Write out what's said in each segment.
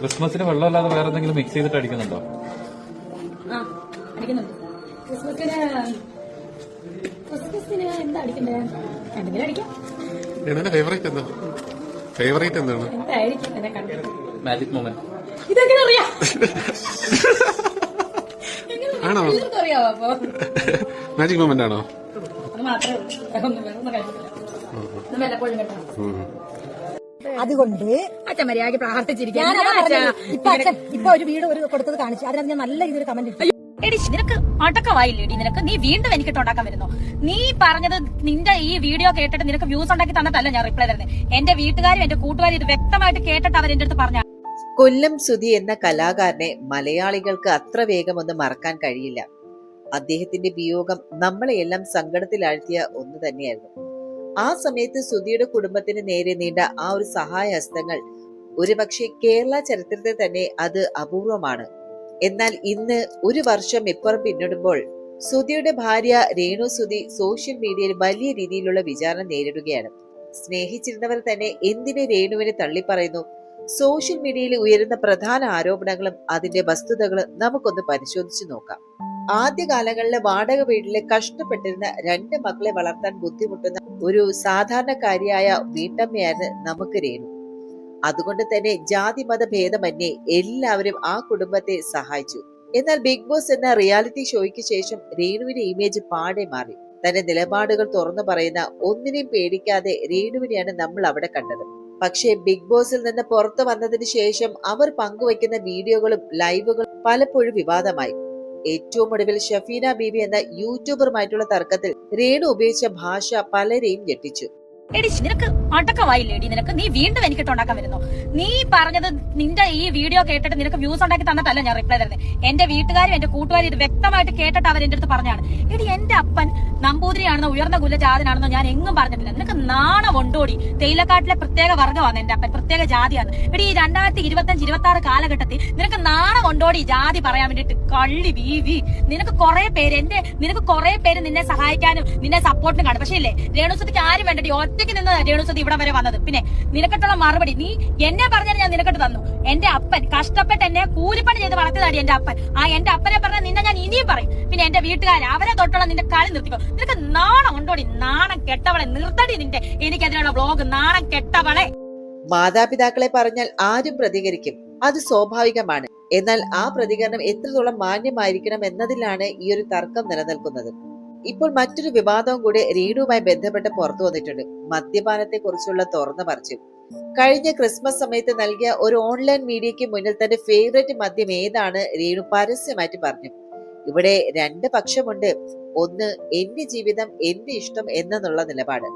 ക്രിസ്മസിന് വെള്ളമല്ലാതെ വേറെ എന്തെങ്കിലും മിക്സ് ചെയ്തിട്ട് അടിക്കുന്നുണ്ടോ? ക്രിസ്മസിന് ക്രിസ്മസിന് എന്താ അടിക്കണ്ടേ? എന്തെങ്കിലും അടിക്കാം. രേണുവിന്റെ ഫേവറേറ്റ് എന്താ? ഫേവറേറ്റ് എന്താണ്? എന്തായിരിക്കും എന്നെ കണ്ടിട്ട് മാജിക് മൊമെന്റ് ഇതെങ്ങനെ അറിയാം? ആണോ? മാജിക് മൊമെന്റ് ആണോ. അതുകൊണ്ട് അച്ഛൻ മര്യാദയ്ക്ക് പറഞ്ഞത്. ഇപ്പൊ ഒരു വീട് ഒരു കൊടുത്തത് കാണിച്ചു. അതിനകത്ത് ഞാൻ നല്ല രീതിയിൽ കമന്റ് ഇട്ടു. എടി നിനക്ക് അടക്കമായില്ലേടി നിനക്ക്? നീ വീണ്ടും എനിക്ക് ഉണ്ടാക്കാൻ വരുന്നു. നീ പറഞ്ഞത് നിന്റെ ഈ വീഡിയോ കേട്ടിട്ട് നിനക്ക് വ്യൂസ് ഉണ്ടാക്കി തന്നിട്ടല്ല ഞാൻ റിപ്ലൈ തരുന്നത് എന്റെ വീട്ടുകാരും എന്റെ കൂട്ടുകാരും ഇത് വ്യക്തമായിട്ട് കേട്ടിട്ട് അവർ എന്റെ അടുത്ത് പറഞ്ഞു. കൊല്ലം സുധി എന്ന കലാകാരനെ മലയാളികൾക്ക് അത്ര വേഗം വേഗമൊന്നും മറക്കാൻ കഴിയില്ല. അദ്ദേഹത്തിന്റെ വിയോഗം നമ്മളെയെല്ലാം സങ്കടത്തിലാഴ്ത്തിയ ഒന്ന് തന്നെയായിരുന്നു. ആ സമയത്ത് സുധിയുടെ കുടുംബത്തിന് നേരെ നീണ്ട ആ ഒരു സഹായഹസ്തങ്ങൾ ഒരുപക്ഷെ കേരള ചരിത്രത്തിൽ തന്നെ അത് അപൂർവമാണ്. എന്നാൽ ഇന്ന് ഒരു വർഷം ഇപ്പുറം പിന്നിടുമ്പോൾ സുധിയുടെ ഭാര്യ രേണു സുധി സോഷ്യൽ മീഡിയയിൽ വലിയ രീതിയിലുള്ള വിചാരണ നേരിടുകയാണ്. സ്നേഹിച്ചിരുന്നവർ തന്നെ എന്തിനെ രേണുവിനെ തള്ളിപ്പറയുന്നു? സോഷ്യൽ മീഡിയയിൽ ഉയരുന്ന പ്രധാന ആരോപണങ്ങളും അതിന്റെ വസ്തുതകളും നമുക്കൊന്ന് പരിശോധിച്ചു നോക്കാം. ആദ്യകാലങ്ങളിലെ വാടക വീട്ടിലെ കഷ്ടപ്പെട്ടിരുന്ന രണ്ട് മക്കളെ വളർത്താൻ ബുദ്ധിമുട്ടുന്ന ഒരു സാധാരണക്കാരിയായ വീട്ടമ്മയായിരുന്നു നമുക്ക് രേണു. അതുകൊണ്ട് തന്നെ ജാതി മത ഭേദമന്യേ എല്ലാവരും ആ കുടുംബത്തെ സഹായിച്ചു. എന്നാൽ ബിഗ് ബോസ് എന്ന റിയാലിറ്റി ഷോയ്ക്ക് ശേഷം രേണുവിന്റെ ഇമേജ് പാടെ മാറി. തന്റെ നിലപാടുകൾ തുറന്നു പറയുന്ന ഒന്നിനെയും പേടിക്കാതെ രേണുവിനെയാണ് നമ്മൾ അവിടെ കണ്ടത്. പക്ഷേ ബിഗ് ബോസിൽ നിന്ന് പുറത്തു വന്നതിന് ശേഷം അവർ പങ്കുവയ്ക്കുന്ന വീഡിയോകളും ലൈവുകളും പലപ്പോഴും വിവാദമായി. ഏറ്റവും ഒടുവിൽ ഷഫീന ബീബി എന്ന യൂട്യൂബറുമായിട്ടുള്ള തർക്കത്തിൽ രേണു ഉപയോഗിച്ച ഭാഷ പലരെയും ഞെട്ടിച്ചു. എടി നിനക്ക് അടക്കമായില്ലേടി? നിനക്ക് നീ വീണ്ടും എനിക്കിട്ട് ഉണ്ടാക്കാൻ വരുന്നു? നീ പറഞ്ഞത് നിന്റെ ഈ വീഡിയോ കേട്ടിട്ട് നിനക്ക് വ്യൂസ് ഉണ്ടാക്കി തന്നിട്ടല്ല ഞാൻ റിപ്ലൈ തരുന്നത് എന്റെ വീട്ടുകാരും എന്റെ കൂട്ടുകാരും ഇത് വ്യക്തമായിട്ട് കേട്ടിട്ട് അവർ എന്റെ അടുത്ത് പറഞ്ഞാണ്. എടി എന്റെ അപ്പൻ നമ്പൂതിരിയാണെന്നോ ഉയർന്ന കുലജാതനാണെന്നോ ഞാൻ എങ്ങും പറഞ്ഞിട്ടില്ല. നിനക്ക് നാണം ഉണ്ടോടി തേയിലക്കാട്ടിലെ പ്രത്യേക വർഗമാണ് എന്റെ അപ്പൻ. പ്രത്യേക ജാതിയാണ്. എടി ഈ രണ്ടായിരത്തി ഇരുപത്തി അഞ്ച് ഇരുപത്തി ആറ് കാലഘട്ടത്തിൽ നിനക്ക് നാണം ഉണ്ടോടി ജാതി പറയാൻ വേണ്ടിട്ട് കള്ളി വീവി. നിനക്ക് കുറെ പേര് എന്റെ നിനക്ക് കുറെ പേര് നിന്നെ സഹായിക്കാനും നിന്നെ സപ്പോർട്ടിനും കാണും. പക്ഷേ ഇല്ലേ രേണുസത്തിക്ക് ആരും വേണ്ടടി? ഒറ്റയ്ക്ക് നിന്ന് രേണുസതി ഇവിടെ വരെ വന്നത്. പിന്നെ നിനക്കിട്ടുള്ള മറുപടി നീ എന്നെ പറഞ്ഞാൽ ഞാൻ നിനക്കിട്ട് തന്നു. എന്റെ അപ്പൻ കഷ്ടപ്പെട്ട് എന്നെ കൂലിപ്പണി ചെയ്ത് വളർത്തിയതാടി എന്റെ അപ്പൻ. ആ എന്റെ അപ്പനെ പറഞ്ഞ നിന്നെ ഞാൻ ഇനിയും പറയും. പിന്നെ എന്റെ വീട്ടുകാർ അവരെ തൊട്ടുള്ള നിന്റെ കളി നിർത്തിക്കോ. നിനക്ക് നാണം ഉണ്ടോടി? നാണം കെട്ടവളെ നിർത്തടി നിന്റെ. എനിക്കതിനുള്ള ബ്ലോഗ് നാണം കെട്ടവളെ. മാതാപിതാക്കളെ പറഞ്ഞാൽ ആരും പ്രതികരിക്കും. അത് സ്വാഭാവികമാണ്. എന്നാൽ ആ പ്രതികരണം എത്രത്തോളം മാന്യമായിരിക്കണം എന്നതിലാണ് ഈ ഒരു തർക്കം നിലനിൽക്കുന്നത്. ഇപ്പോൾ മറ്റൊരു വിവാദവും കൂടി റീഡുമായി ബന്ധപ്പെട്ട് പുറത്തു വന്നിട്ടുണ്ട്. മദ്യപാനത്തെ കുറിച്ചുള്ള തുറന്ന പറച്ചിൽ. കഴിഞ്ഞ ക്രിസ്മസ് സമയത്ത് നൽകിയ ഒരു ഓൺലൈൻ മീഡിയയ്ക്ക് മുന്നിൽ തന്റെ ഫേവറേറ്റ് മദ്യം ഏതാണ് രേണു പരസ്യമായിട്ട് പറഞ്ഞു. ഇവിടെ രണ്ട് പക്ഷമുണ്ട്. ഒന്ന് എന്റെ ജീവിതം എന്റെ ഇഷ്ടം എന്നുള്ള നിലപാട്.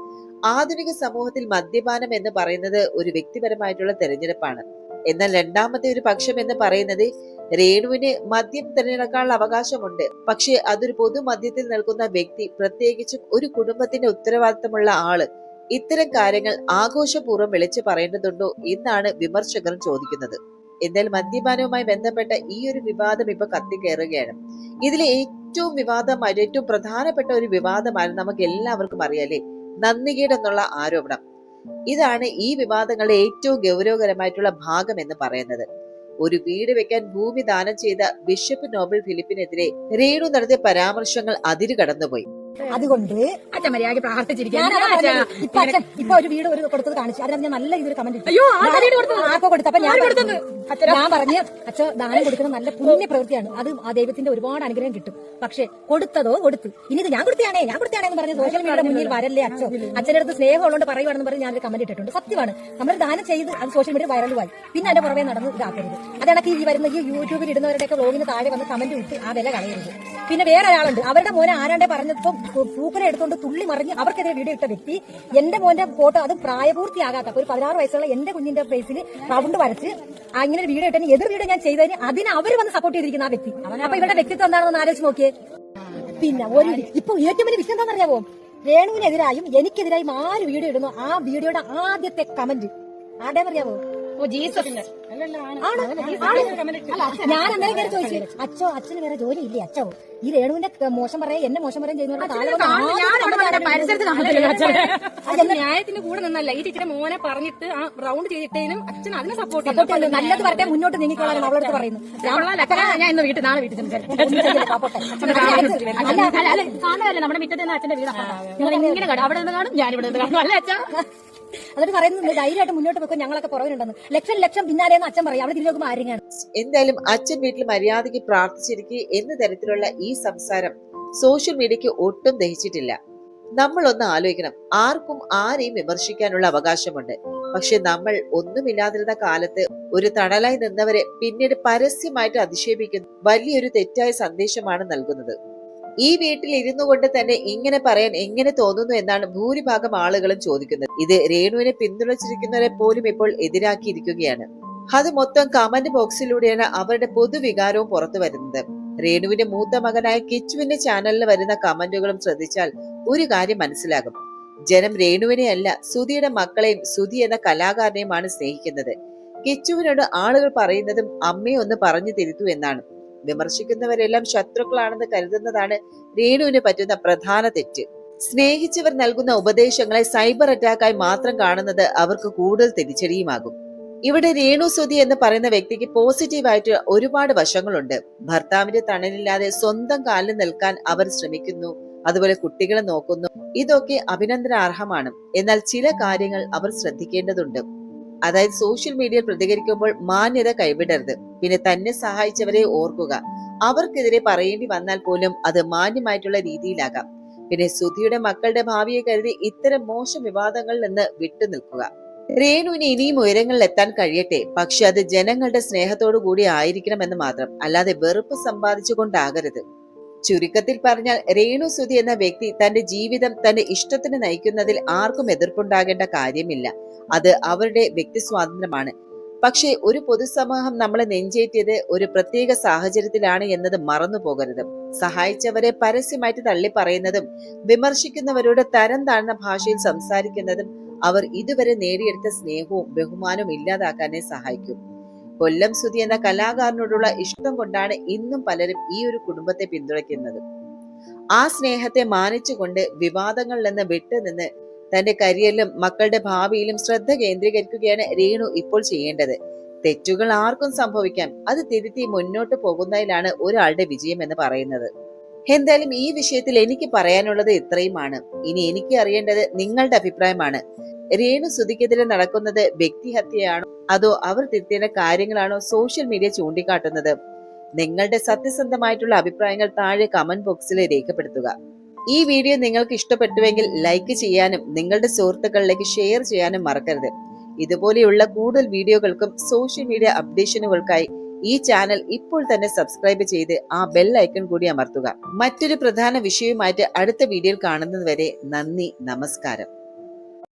ആധുനിക സമൂഹത്തിൽ മദ്യപാനം എന്ന് പറയുന്നത് ഒരു വ്യക്തിപരമായിട്ടുള്ള തെരഞ്ഞെടുപ്പാണ്. എന്നാൽ രണ്ടാമത്തെ ഒരു പക്ഷം എന്ന് പറയുന്നത് രേണുവിന് മദ്യം തിരഞ്ഞെടുക്കാനുള്ള അവകാശമുണ്ട്. പക്ഷേ അതൊരു പൊതുമദ്യത്തിൽ നിൽക്കുന്ന വ്യക്തി പ്രത്യേകിച്ചും ഒരു കുടുംബത്തിന്റെ ഉത്തരവാദിത്തമുള്ള ആൾ. ഇത്തരം കാര്യങ്ങൾ ആഘോഷപൂർവം വിളിച്ചു പറയേണ്ടതുണ്ടോ എന്നാണ് വിമർശകർ ചോദിക്കുന്നത്. എന്നാൽ മദ്യപാനവുമായി ബന്ധപ്പെട്ട ഈ ഒരു വിവാദം ഇപ്പൊ കത്തിക്കയറുകയാണ് ഇതിലെ ഏറ്റവും വിവാദമായ ഏറ്റവും പ്രധാനപ്പെട്ട ഒരു വിവാദമാണ് നമുക്ക് എല്ലാവർക്കും അറിയാലേ നന്ദികേട് എന്നുള്ള ആരോപണം. ഇതാണ് ഈ വിവാദങ്ങളുടെ ഏറ്റവും ഗൗരവകരമായിട്ടുള്ള ഭാഗം എന്ന് പറയുന്നത്. ഒരു വീട് വെക്കാൻ ഭൂമി ദാനം ചെയ്ത ബിഷപ്പ് നോബൽ ഫിലിപ്പിനെതിരെ രേണു നടത്തിയ പരാമർശങ്ങൾ അതിര് കടന്നുപോയി. അതുകൊണ്ട് അച്ഛൻ ഇപ്പൊ അച്ഛൻ ഇപ്പൊ ഒരു വീട് ഒരു കൊടുത്തത് കാണിച്ചു. അതിനകത്ത് ഞാൻ നല്ല രീതിയിൽ കമന്റ് അയ്യോ, അപ്പൊ? ആർക്കോ കൊടുത്തപ്പോ ഞാൻ? ഞാൻ പറഞ്ഞ് അച്ഛൻ ദാനം കൊടുക്കുന്ന നല്ല പുണ്യ പ്രവൃത്തിയാണ്. അത് ആ ദൈവത്തിന്റെ ഒരുപാട് അനുഗ്രഹം കിട്ടും. പക്ഷെ കൊടുത്തതോ കൊടുത്തു. ഇനി ഇത് ഞാൻ കൊടുത്തയാണേ ഞാൻ കൊടുത്തയാണേ എന്ന് പറഞ്ഞ് സോഷ്യൽ മീഡിയയുടെ മുന്നിൽ വരല്ലേ അച്ഛോ അച്ഛന്റെ അടുത്ത് സ്നേഹം ഉള്ളതുകൊണ്ട് പറയുവാണെന്ന് പറഞ്ഞ് ഞാനൊരു കമന്റ് ഇട്ടിട്ടുണ്ട്. സത്യമാണ്. നമ്മൾ ദാനം ചെയ്ത് അത് സോഷ്യൽ മീഡിയ വൈറലുമായി പിന്നെ അതിന്റെ പുറമെ നടന്ന് ഇതാക്കരുത്. അതാണ് ഈ വരുന്ന ഈ യൂട്യൂബിൽ ഇടുന്നവരുടെയൊക്കെ വ്ലോഗിന് താഴെ വന്ന് കമന്റ് വിട്ട് ആ വില കളയരുത്. പിന്നെ വേറെ ഒരാളുണ്ട്. അവരുടെ മോനെ ആരാണ്ടെ പറഞ്ഞപ്പോ പൂക്കനെ എടുത്തുകൊണ്ട് തുള്ളി മറിഞ്ഞ് അവർക്കെതിരെ വീഡിയോ ഇട്ട വ്യക്തി എന്റെ മോന്റെ ഫോട്ടോ അത് പ്രായപൂർത്തിയാകാത്ത ഒരു പതിനാറ് വയസ്സുള്ള എന്റെ കുഞ്ഞിന്റെ ഫേസിൽ റൗണ്ട് വരച്ച് അങ്ങനെ ഒരു വീഡിയോ ഇട്ടതിന് എതിർ വീഡിയോ ഞാൻ ചെയ്തതിന് അതിന് അവർ വന്ന് സപ്പോർട്ട് ചെയ്തിരിക്കുന്ന ആ വ്യക്തി. അപ്പൊ ഇവരുടെ വ്യക്തിത്വം എന്താണെന്ന് ആലോചിച്ച് നോക്കിയേ. പിന്നെ ഒരു ഇപ്പൊ ഏറ്റവും വലിയ വിഷയം എന്താണെന്നറിയാമോ രേണുവിനെതിരായും എനിക്കെതിരായും ആര് വീഡിയോ ഇടുന്നു? ആ വീഡിയോയുടെ ആദ്യത്തെ കമന്റ് ആരുടെയെന്നറിയാമോ ഓ ജീസസ് ആണ്. ഞാൻ അന്നേരം കയറി ചോദിച്ചു അച്ഛോ അച്ഛന് വേറെ ജോലി ഇല്ലേ അച്ഛോ? ഈ രേണുവിന്റെ മോശം പറയാ എന്നെ മോശം പറയാൻ ചെയ്യുന്ന ന്യായത്തിന്. ന്യായത്തിന്റെ കൂടെ നിന്നല്ല. ഈ ടീച്ചറെ മോനെ പറഞ്ഞിട്ട് ആ റൗണ്ട് ചെയ്തിട്ടേനും അച്ഛൻ അതിനെ സപ്പോർട്ട് സപ്പോർട്ട് നല്ലത് വരട്ടെ മുന്നോട്ട് നീങ്ങിക്കോളാൻ അവളടുത്ത് പറയുന്നു. ഞാൻ ഞാൻ ഇന്ന് വീട്ടിൽ നാളെ വീട്ടിൽ കാണുമല്ലേ നമ്മുടെ മുറ്റത്ത് നിന്ന് അച്ഛന്റെ വീടാണ് ഞങ്ങൾ ഇങ്ങനെ കാണും? അവിടെ നിന്ന് കാണും ഞാൻ ഇവിടെ നിന്ന് കാണും. അല്ലേ അച്ഛാ. എന്നിട്ട് പറയുന്നത് ധൈര്യമായിട്ട് മുന്നോട്ട് വെക്കും ഞങ്ങളൊക്കെ പുറകിലുണ്ടെന്ന്. ലക്ഷം ലക്ഷം പിന്നാലെയെന്ന് അച്ഛൻ പറയും. അവിടെ തിരിഞ്ഞു നോക്കുമ്പോൾ ആരും എന്തായാലും അച്ഛൻ വീട്ടിൽ മര്യാദയ്ക്ക് പ്രാർത്ഥിച്ചിരിക്കുക എന്ന തരത്തിലുള്ള ഈ സംസാരം സോഷ്യൽ മീഡിയക്ക് ഒട്ടും ദഹിച്ചിട്ടില്ല. നമ്മൾ ഒന്ന് ആലോചിക്കണം. ആർക്കും ആരെയും വിമർശിക്കാനുള്ള അവകാശമുണ്ട്. പക്ഷെ നമ്മൾ ഒന്നുമില്ലാതിരുന്ന കാലത്ത് ഒരു തണലായി നിന്നവരെ പിന്നീട് പരസ്യമായിട്ട് അധിക്ഷേപിക്കുന്ന. വലിയൊരു തെറ്റായ സന്ദേശമാണ് നൽകുന്നത്. ഈ വീട്ടിൽ ഇരുന്നു കൊണ്ട് തന്നെ ഇങ്ങനെ പറയാൻ എങ്ങനെ തോന്നുന്നു എന്നാണ് ഭൂരിഭാഗം ആളുകളും ചോദിക്കുന്നത്. ഇത് രേണുവിനെ പിന്തുണച്ചിരിക്കുന്നവരെ പോലും ഇപ്പോൾ എതിരാക്കിയിരിക്കുകയാണ്. അത് മൊത്തം കമന്റ് ബോക്സിലൂടെയാണ് അവരുടെ പൊതുവികാരവും പുറത്തു വരുന്നത്. രേണുവിന്റെ മൂത്ത മകനായ കിച്ചുവിന്റെ ചാനലിൽ വരുന്ന കമന്റുകളും ശ്രദ്ധിച്ചാൽ ഒരു കാര്യം മനസ്സിലാകും. ജനം രേണുവിനെയല്ല സുധിയുടെ മക്കളെയും സുധി എന്ന കലാകാരനെയുമാണ് സ്നേഹിക്കുന്നത്. കിച്ചുവിനോട് ആളുകൾ പറയുന്നതും അമ്മയെ ഒന്ന് പറഞ്ഞു തിരുത്തു എന്നാണ്. വിമർശിക്കുന്നവരെല്ലാം ശത്രുക്കളാണെന്ന് കരുതുന്നതാണ് രേണുവിന് പറ്റുന്ന പ്രധാന തെറ്റ്. സ്നേഹിച്ചവർ നൽകുന്ന ഉപദേശങ്ങളെ സൈബർ അറ്റാക്കായി മാത്രം കാണുന്നത് അവർക്ക് കൂടുതൽ തിരിച്ചടിയുമാകും. ഇവിടെ രേണു സുധി എന്ന് പറയുന്ന വ്യക്തിക്ക് പോസിറ്റീവായിട്ട് ഒരുപാട് വശങ്ങളുണ്ട്. ഭർത്താവിന്റെ തണലില്ലാതെ സ്വന്തം കാലിൽ നിൽക്കാൻ അവർ ശ്രമിക്കുന്നു. അതുപോലെ കുട്ടികളെ നോക്കുന്നു. ഇതൊക്കെ അഭിനന്ദനാർഹമാണ്. എന്നാൽ ചില കാര്യങ്ങൾ അവർ ശ്രദ്ധിക്കേണ്ടതുണ്ട്. അതായത് സോഷ്യൽ മീഡിയയിൽ പ്രതികരിക്കുമ്പോൾ മാന്യത കൈവിടരുത്. പിന്നെ തന്നെ സഹായിച്ചവരെ ഓർക്കുക. അവർക്കെതിരെ പറയേണ്ടി വന്നാൽ പോലും അത് മാന്യമായിട്ടുള്ള രീതിയിലാകാം. പിന്നെ സുധിയുടെ മക്കളുടെ ഭാവിയെ കരുതി ഇത്തരം മോശം വിവാദങ്ങളിൽ നിന്ന് വിട്ടുനിൽക്കുക രേണുവിന് ഇനിയും ഉയരങ്ങളിൽ എത്താൻ കഴിയട്ടെ. പക്ഷെ അത് ജനങ്ങളുടെ സ്നേഹത്തോടു കൂടി ആയിരിക്കണം എന്ന് മാത്രം. അല്ലാതെ വെറുപ്പ് സമ്പാദിച്ചുകൊണ്ടാകരുത്. ചുരുക്കത്തിൽ പറഞ്ഞാൽ രേണു സുധി എന്ന വ്യക്തി തന്റെ ജീവിതം തന്റെ ഇഷ്ടത്തിന് നയിക്കുന്നതിൽ ആർക്കും എതിർപ്പുണ്ടാകേണ്ട കാര്യമില്ല. അത് അവരുടെ വ്യക്തി സ്വാതന്ത്ര്യമാണ്. പക്ഷേ ഒരു പൊതുസമൂഹം നമ്മളെ നെഞ്ചേറ്റിയത് ഒരു പ്രത്യേക സാഹചര്യത്തിലാണ് എന്നത് മറന്നു പോകരുത്. സഹായിച്ചവരെ പരസ്യമായിട്ട് തള്ളി പറയുന്നതും വിമർശിക്കുന്നവരോട് തരം താഴ്ന്ന ഭാഷയിൽ സംസാരിക്കുന്നതും അവർ ഇതുവരെ നേടിയെടുത്ത സ്നേഹവും ബഹുമാനവും ഇല്ലാതാക്കാനേ സഹായിക്കും. കൊല്ലം സുധി എന്ന കലാകാരനോടുള്ള ഇഷ്ടം കൊണ്ടാണ് ഇന്നും പലരും ഈ ഒരു കുടുംബത്തെ പിന്തുണയ്ക്കുന്നത്. ആ സ്നേഹത്തെ മാനിച്ചുകൊണ്ട് വിവാദങ്ങളിൽ നിന്ന് വിട്ടുനിന്ന് തന്റെ കരിയറിലും മക്കളുടെ ഭാവിയിലും ശ്രദ്ധ കേന്ദ്രീകരിക്കുകയാണ് രേണു ഇപ്പോൾ ചെയ്യേണ്ടത്. തെറ്റുകൾ ആർക്കും സംഭവിക്കാം. അത് തിരുത്തി മുന്നോട്ട് പോകുന്നതിലാണ് ഒരാളുടെ വിജയം എന്ന് പറയുന്നത്. എന്തായാലും ഈ വിഷയത്തിൽ എനിക്ക് പറയാനുള്ളത് ഇത്രയുമാണ്. ഇനി എനിക്ക് അറിയേണ്ടത് നിങ്ങളുടെ അഭിപ്രായമാണ്. രേണു സുധിക്കെതിരെ നടക്കുന്നത് വ്യക്തിഹത്യയാണോ? അതോ അവർ തിരുത്തേണ്ട കാര്യങ്ങളാണോ സോഷ്യൽ മീഡിയ ചൂണ്ടിക്കാട്ടുന്നത്? നിങ്ങളുടെ സത്യസന്ധമായിട്ടുള്ള അഭിപ്രായങ്ങൾ താഴെ കമന്റ് ബോക്സിൽ രേഖപ്പെടുത്തുക. ഈ വീഡിയോ നിങ്ങൾക്ക് ഇഷ്ടപ്പെട്ടുവെങ്കിൽ ലൈക്ക് ചെയ്യാനും നിങ്ങളുടെ സുഹൃത്തുക്കളിലേക്ക് ഷെയർ ചെയ്യാനും മറക്കരുത്. ഇതുപോലെയുള്ള കൂടുതൽ വീഡിയോകൾക്കും സോഷ്യൽ മീഡിയ അപ്ഡേഷനുകൾക്കായി ഈ ചാനൽ ഇപ്പോൾ തന്നെ സബ്സ്ക്രൈബ് ചെയ്ത് ആ ബെൽ ഐക്കൺ കൂടി അമർത്തുക. മറ്റൊരു പ്രധാന വിഷയവുമായിട്ട് അടുത്ത വീഡിയോയിൽ കാണുന്നതുവരെ നന്ദി നമസ്കാരം.